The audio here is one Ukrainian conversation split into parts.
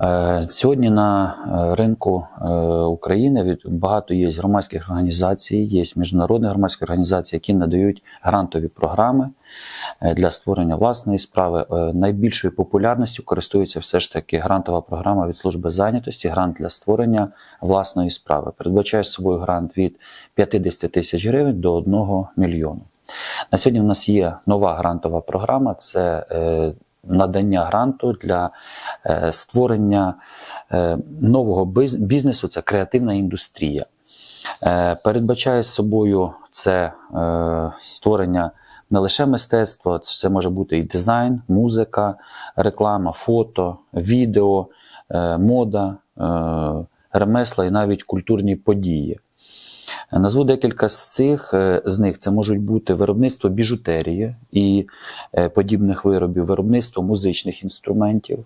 Е, Сьогодні на е, ринку е, України багато є громадських організацій, є міжнародні громадські організації, які надають грантові програми для створення власної справи. Найбільшою популярністю користується все ж таки грантова програма від служби зайнятості, грант для створення власної справи. Передбачає собою грант від 50 тисяч гривень до 1 мільйону. На сьогодні в нас є нова грантова програма. Це надання гранту для е, створення е, нового бізнесу, це креативна індустрія. Е, Передбачає собою це створення не лише мистецтва, це може бути і дизайн, музика, реклама, фото, відео, мода, ремесла і навіть культурні події. Назву декілька з цих е, з них. Це можуть бути виробництво біжутерії і е, подібних виробів, виробництво музичних інструментів.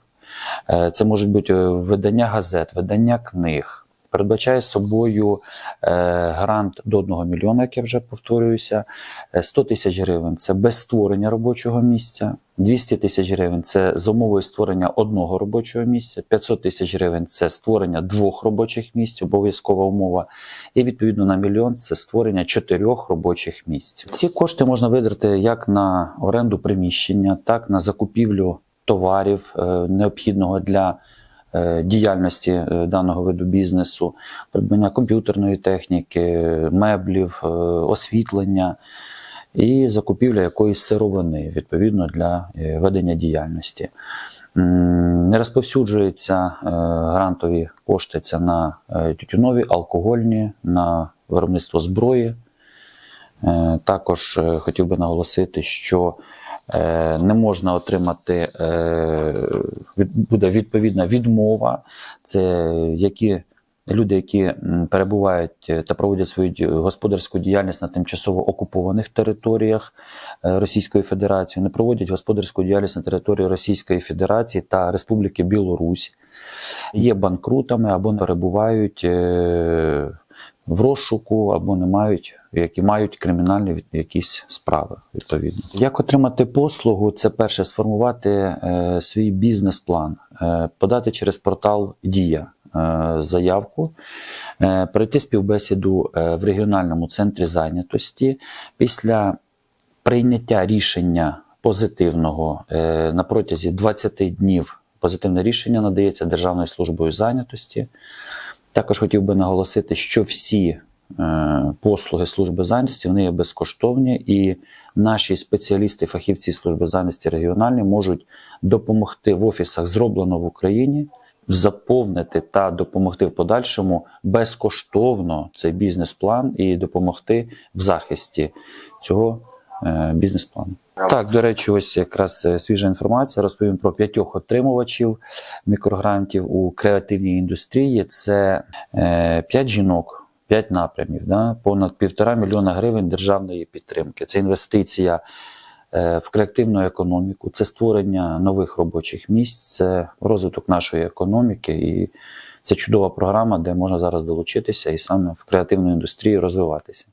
Е, Це можуть бути видання газет, видання книг. Передбачає собою е, грант до 1 мільйона, як я вже повторююся. Е, 100 тисяч гривень це без створення робочого місця. 200 тисяч гривень це з умовою створення одного робочого місця. 500 тисяч гривень це створення двох робочих місць, обов'язкова умова. І відповідно на мільйон це створення чотирьох робочих місць. Ці кошти можна видати як на оренду приміщення, так на закупівлю товарів е, необхідного для е, діяльності е, даного виду бізнесу, придбання комп'ютерної техніки, меблів, е, освітлення. І закупівля якоїсь сировини відповідно для е, ведення діяльності. Не розповсюджуються е, грантові кошти це на е, тютюнові, алкогольні, на виробництво зброї. Е, Також е, хотів би наголосити, що е, не можна отримати, е, буде відповідна відмова. Це які люди, які перебувають е, та проводять свою господарську діяльність на тимчасово окупованих територіях е, Російської Федерації, не проводять господарську діяльність на території Російської Федерації та Республіки Білорусь, є банкрутами або перебувають е, в розшуку, або не мають, які мають кримінальні якісь справи відповідно. Як отримати послугу? Це перше сформувати е, свій бізнес-план, е, подати через портал Дія заявку, пройти співбесіду в регіональному центрі зайнятості. Після прийняття рішення позитивного на протязі 20 днів позитивне рішення надається Державною службою зайнятості. Також хотів би наголосити, що всі е, послуги служби зайнятості вони є безкоштовні, і наші спеціалісти, фахівці служби зайнятості регіональні можуть допомогти в офісах зроблено в Україні. Заповнити та допомогти в подальшому безкоштовно цей бізнес-план і допомогти в захисті цього бізнес-плану. Так, до речі, ось якраз е, свіжа інформація. Розповім про п'ятьох отримувачів мікрогрантів у креативній індустрії. Це е, п'ять жінок, п'ять напрямів, да? понад півтора мільйона гривень державної підтримки. Це інвестиція е, в креативну економіку, це створення нових робочих місць, це розвиток нашої економіки. І це чудова програма, де можна зараз долучитися і саме в креативну індустрію розвиватися.